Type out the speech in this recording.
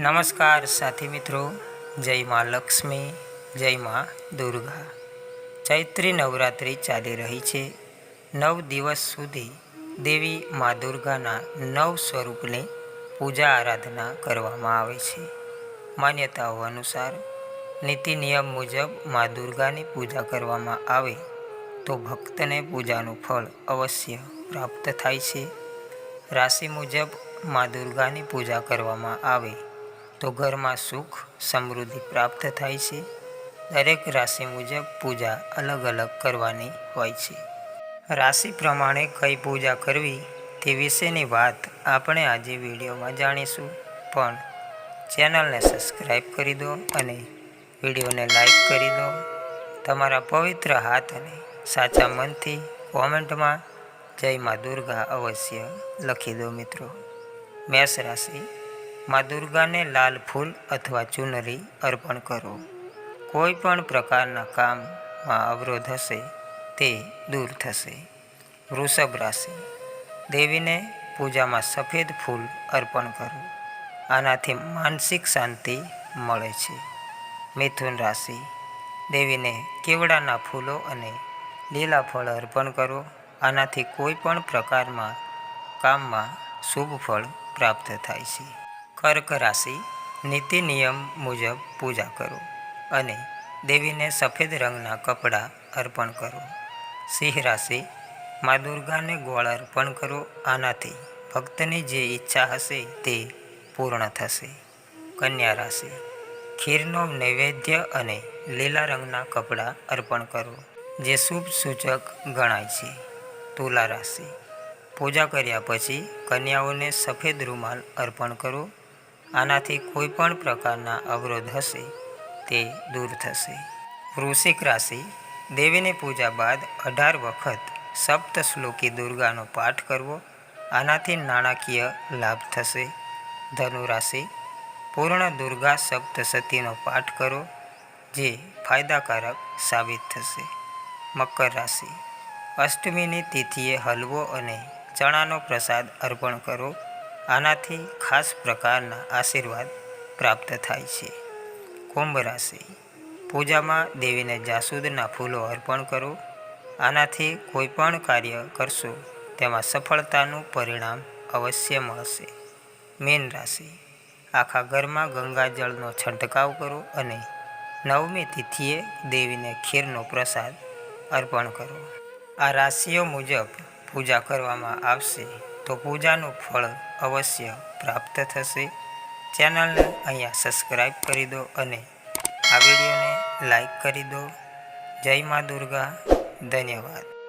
નમસ્કાર સાથી મિત્રો, જય માં લક્ષ્મી, જય માં દુર્ગા. ચૈત્રી નવરાત્રિ ચાલી રહી છે. નવ દિવસ સુધી દેવી મા દુર્ગાના નવ સ્વરૂપની પૂજા આરાધના કરવામાં આવે છે. માન્યતાઓ અનુસાર નીતિ નિયમ મુજબ મા દુર્ગાની પૂજા કરવામાં આવે તો ભક્તને પૂજાનું ફળ અવશ્ય પ્રાપ્ત થાય છે. રાશિ મુજબ મા દુર્ગાની પૂજા કરવામાં આવે તો ઘરમાં સુખ, સમૃદ્ધિ પ્રાપ્ત થાય છે. દરેક રાશિ મુજબ પૂજા અલગ અલગ કરવાની હોય છે. રાશિ પ્રમાણે કઈ પૂજા કરવી તે વિશેની વાત આપણે આજે વિડીયોમાં જાણીશું. પણ ચેનલને સબસ્ક્રાઈબ કરી દો અને વિડીયોને લાઈક કરી દો. તમારા પવિત્ર હાથ અને સાચા મનથી કોમેન્ટમાં જય મા દુર્ગા અવશ્ય લખી દો મિત્રો. મેષ રાશિ મા દુર્ગાને લાલ ફૂલ અથવા ચુનરી અર્પણ કરો. કોઈ પણ પ્રકારના કામમાં અવરોધ હશે, તે દૂર થશે. વૃષભ રાશિ. દેવીને પૂજામાં સફેદ ફૂલ અર્પણ કરો. આનાથી માનસિક શાંતિ મળે છે. મિથુન રાશિ. દેવીને કેવડાના ફૂલો અને લીલા ફળ અર્પણ કરો. આનાથી કોઈ પણ પ્રકારમાં કામમાં શુભ ફળ પ્રાપ્ત થાય છે. કર્ક રાશિ નીતિ નિયમ મુજબ પૂજા કરો અને દેવીને સફેદ રંગના કપડાં અર્પણ કરો. સિંહ રાશિ મા દુર્ગાને ગોળ અર્પણ કરો, આનાથી ભક્તની જે ઈચ્છા હશે તે પૂર્ણ થશે. કન્યા રાશિ, ખીરનો નૈવેદ્ય અને લીલા રંગના કપડાં અર્પણ કરો, જે શુભ સૂચક ગણાય છે. તુલા રાશિ, પૂજા કર્યા પછી કન્યાઓને સફેદ રૂમાલ અર્પણ કરો આનાથી કોઈ પણ પ્રકારના અવરોધ હશે, તે દૂર થશે. વૃશ્ચિક રાશિ, દેવીની પૂજા બાદ અઢાર વખત સપ્ત શ્લોકી દુર્ગાનો પાઠ કરવો, આનાથી નાણાકીય લાભ થશે. ધનુ રાશિ, પૂર્ણ દુર્ગા સપ્તસતીનો પાઠ કરો, જે ફાયદાકારક સાબિત થશે. મકર રાશિ, અષ્ટમીની તિથિએ હલવો અને ચણાનો પ્રસાદ અર્પણ કરો આનાથી ખાસ પ્રકારના આશીર્વાદ પ્રાપ્ત થાય છે. કુંભ રાશિ. પૂજામાં દેવીને જાસૂદના ફૂલો અર્પણ કરો. આનાથી કોઈ પણ કાર્ય કરશો, તેમાં સફળતાનું પરિણામ અવશ્ય મળશે. મીન રાશિ. આખા ઘરમાં ગંગાજળનો છંટકાવ કરો અને નવમી તિથિએ દેવીને ખીરનો પ્રસાદ અર્પણ કરો. આ રાશિઓ મુજબ પૂજા કરવામાં આવશે તો પૂજાનું ફળ અવશ્ય પ્રાપ્ત થશે. ચેનલને અહીંયા સબસ્ક્રાઈબ કરી દો અને આ વિડીયોને લાઈક કરી દો. જય મા દુર્ગા. ધન્યવાદ.